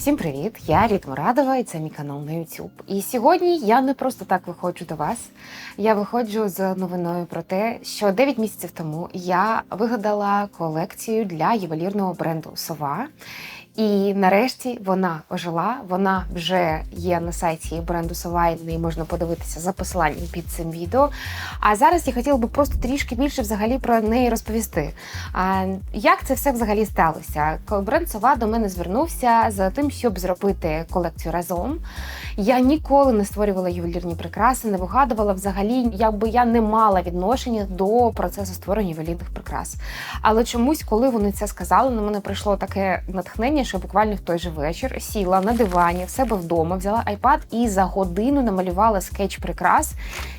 Всім привіт! Я Ріт Мурадова і це мій канал на YouTube. І сьогодні я не просто так виходжу до вас. Я виходжу з новиною про те, що 9 місяців тому я вигадала колекцію для ювелірного бренду Сова. І нарешті вона ожила. Вона вже є на сайті бренду Сова, і можна подивитися за посиланням під цим відео. А зараз я хотіла би просто трішки більше взагалі про неї розповісти. А, як це все взагалі сталося? Бренд Сова до мене звернувся з тим, щоб зробити колекцію разом. Я ніколи не створювала ювелірні прикраси, не вигадувала взагалі, якби я не мала відношення до процесу створення ювелірних прикрас. Але чомусь, коли вони це сказали, на мене прийшло таке натхнення, що буквально в той же вечір сіла на дивані в себе вдома, взяла айпад і за годину намалювала скетч прикрас,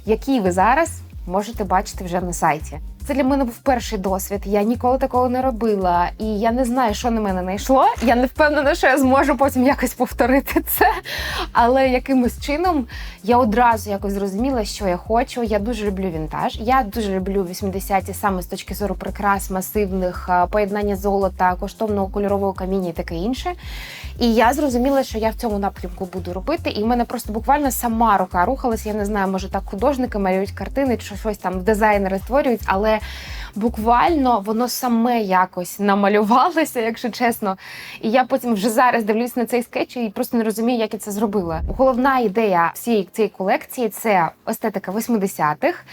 який ви зараз можете бачити вже на сайті. Це для мене був перший досвід. Я ніколи такого не робила, і я не знаю, що на мене знайшло. Я не впевнена, що я зможу потім якось повторити це. Але якимось чином я одразу якось зрозуміла, що я хочу. Я дуже люблю вінтаж. Я дуже люблю 80-ті саме з точки зору прикрас, масивних поєднання золота, коштовного кольорового каміння і таке інше. І я зрозуміла, що я в цьому напрямку буду робити. І в мене просто буквально сама рука рухалась. Я не знаю, може так художники малюють картини, чи щось там дизайнери створюють, але буквально воно саме якось намалювалося, якщо чесно. І я потім вже зараз дивлюсь на цей скетч і просто не розумію, як я це зробила. Головна ідея всієї цієї колекції це естетика 80-х,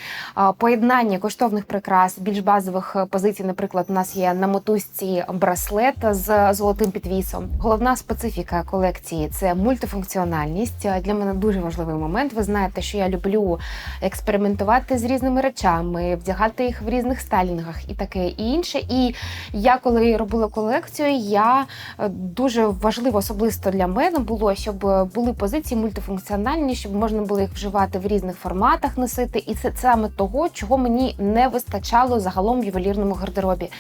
поєднання коштовних прикрас, більш базових позицій. Наприклад, у нас є на мотузці браслет з золотим підвісом. Головна специфіка колекції це мультифункціональність. Для мене дуже важливий момент. Ви знаєте, що я люблю експериментувати з різними речами, вдягати їх в різних стайлінгах і таке і інше. І я, коли робила колекцію, я е, дуже важливо особисто для мене було, щоб були позиції мультифункціональні, щоб можна було їх вживати в різних форматах, носити. І це саме того, чого мені не вистачало загалом в ювелірному гардеробі.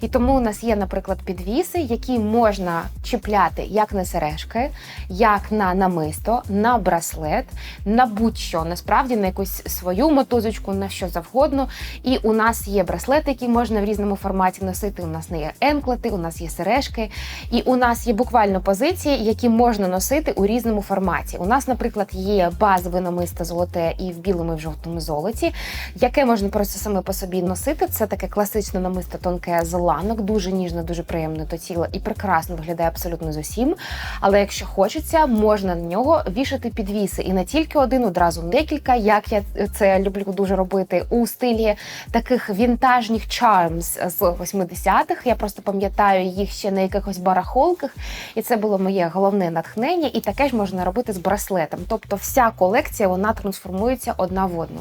І тому у нас є, наприклад, підвіси, які можна чіпляти як на сережки, як на намисто, на браслет, на будь-що, насправді на якусь свою мотузочку, на що завгодно. І у нас є браслети, які можна в різному форматі носити. У нас не є енклети, у нас є сережки, і у нас є буквально позиції, які можна носити у різному форматі. У нас, наприклад, є базове намисто золоте і в білому і в жовтому золоті, яке можна просто саме по собі носити. Це таке класичне намисто тонке з ланок, дуже ніжне, дуже приємне до тіла і прекрасно виглядає абсолютно з усім. Але якщо хочеться, можна на нього вішати підвіси і не тільки один, одразу декілька. Як я це люблю дуже робити у стилі таких вінтажних charms з 80-х. Я просто пам'ятаю їх ще на якихось барахолках, і це було моє головне натхнення. І таке ж можна робити з браслетом. Тобто, вся колекція вона трансформується одна в одну.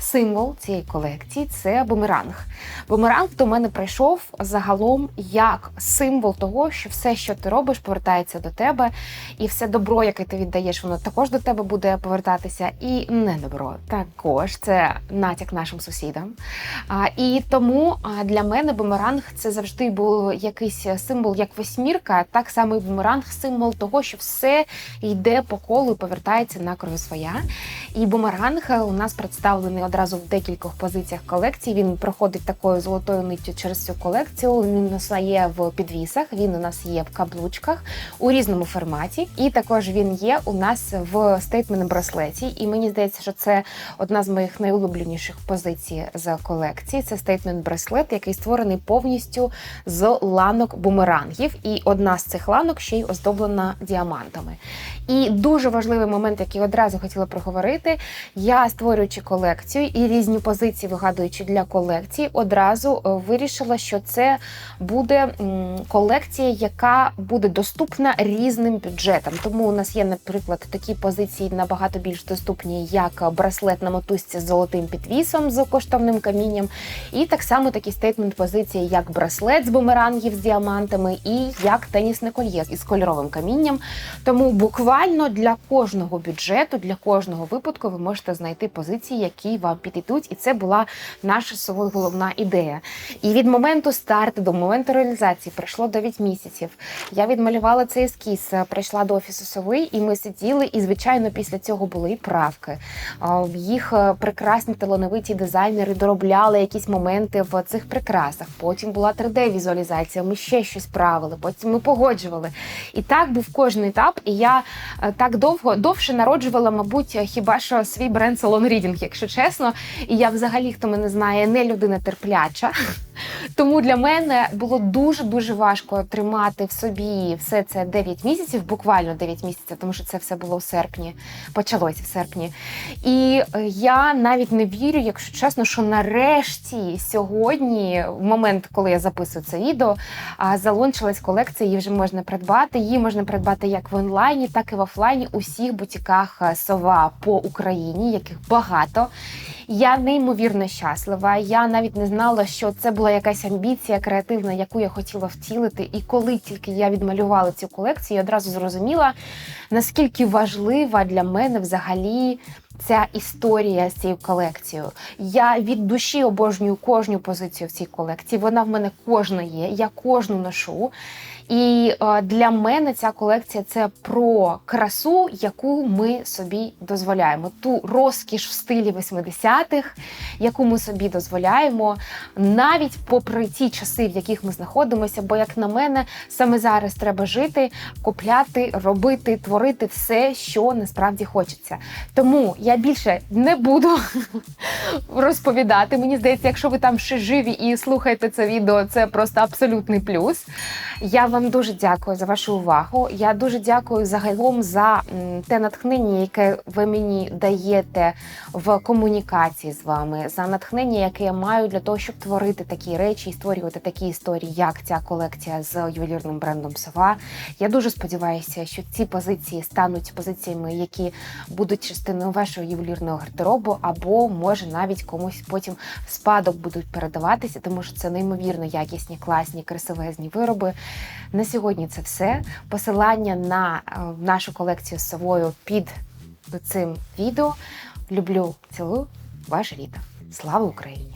Символ цієї колекції це бумеранг. Бумеранг до мене прийшов загалом як символ того, що все, що ти робиш, повертається до тебе, і все добро, яке ти віддаєш, воно також до тебе буде повертатися. І не добро також це натяк нашим сусідам. А, і тому для мене бумеранг це завжди був якийсь символ, як восьмірка, так само і бумеранг символ того, що все йде по колу і повертається на крові своя. І бумеранг у нас представлений одразу в декількох позиціях колекції. Він проходить такою золотою ниттю через цю колекцію. Він у нас є в підвісах, він у нас є в каблучках у різному форматі. І також він є у нас в стейтмент браслеті. І мені здається, що це одна з моїх найулюбленіших позицій з колекції. Це стейтмент браслет, який створений повністю з ланок бумерангів. І одна з цих ланок ще й оздоблена діамантами. І дуже важливий момент, який одразу хотіла проговорити. Я створюючи колекцію і різні позиції, вигадуючи для колекції, одразу е, вирішила, що це буде колекція, яка буде доступна різним бюджетам. Тому у нас є, наприклад, такі позиції набагато більш доступні, як браслет на мотузці з золотим підвісом з коштовним камінням, і так само такі стейтмент позиції, як браслет з бумерангів з діамантами, і як тенісне кольє із кольоровим камінням. Тому буквально для кожного бюджету, для кожного випадку ви можете знайти позиції, які вам підійдуть, і це була наша головна ідея. І від моменту старту до моменту реалізації пройшло 9 місяців. Я відмалювала цей ескіз, е, прийшла до офісу сови, і ми сиділи. І звичайно, після цього були і правки. Їх е, прекрасні талановиті дизайнери доробляли якісь моменти в цих прикрасах. Потім була 3D-візуалізація. Ми ще щось правили. Потім ми погоджували. І так був кожен етап. І я е, так довго довше народжувала, мабуть, е, хіба що свій бренд Salon Reading, якщо чесно. І я взагалі, хто мене знає, не людина терпляча. Тому для мене було дуже дуже важко тримати в собі все це 9 місяців, буквально 9 місяців, тому що це все було в серпні, почалося в серпні. І е, я навіть не вірю, якщо чесно, що нарешті сьогодні, в момент, коли я записую це відео, залончилась колекція, її вже можна придбати. Її можна придбати як в онлайні, так і в офлайні у всіх бутіках е, сова по Україні, яких багато. Я неймовірно щаслива. Я навіть не знала, що це була якась амбіція креативна, яку я хотіла втілити. І коли тільки я відмалювала цю колекцію, я одразу зрозуміла, наскільки важлива для мене взагалі. Ця історія з цією колекцією. Я від душі обожнюю кожну позицію в цій колекції. Вона в мене кожна є, я кожну ношу. І е, для мене ця колекція це про красу, яку ми собі дозволяємо. Ту розкіш в стилі 80-х, яку ми собі дозволяємо, навіть попри ті часи, в яких ми знаходимося. Бо, як на мене, саме зараз треба жити, купляти, робити, творити все, що насправді хочеться. Тому я більше не буду розповідати. Мені здається, якщо ви там ще живі і слухаєте це відео, це просто абсолютний плюс. Я вам дуже дякую за вашу увагу. Я дуже дякую загалом за те натхнення, яке ви мені даєте в комунікації з вами, за натхнення, яке я маю для того, щоб творити такі речі і створювати такі історії, як ця колекція з ювелірним брендом Сова. Я дуже сподіваюся, що ці позиції стануть позиціями, які будуть частиною вашого ювелірного гардеробу, або може навіть комусь потім в спадок будуть передаватися, тому що це неймовірно якісні, класні, красивезні вироби. На сьогодні це все. Посилання на е, нашу колекцію з собою під цим відео. Люблю, цілую, ваша Ріта. Слава Україні!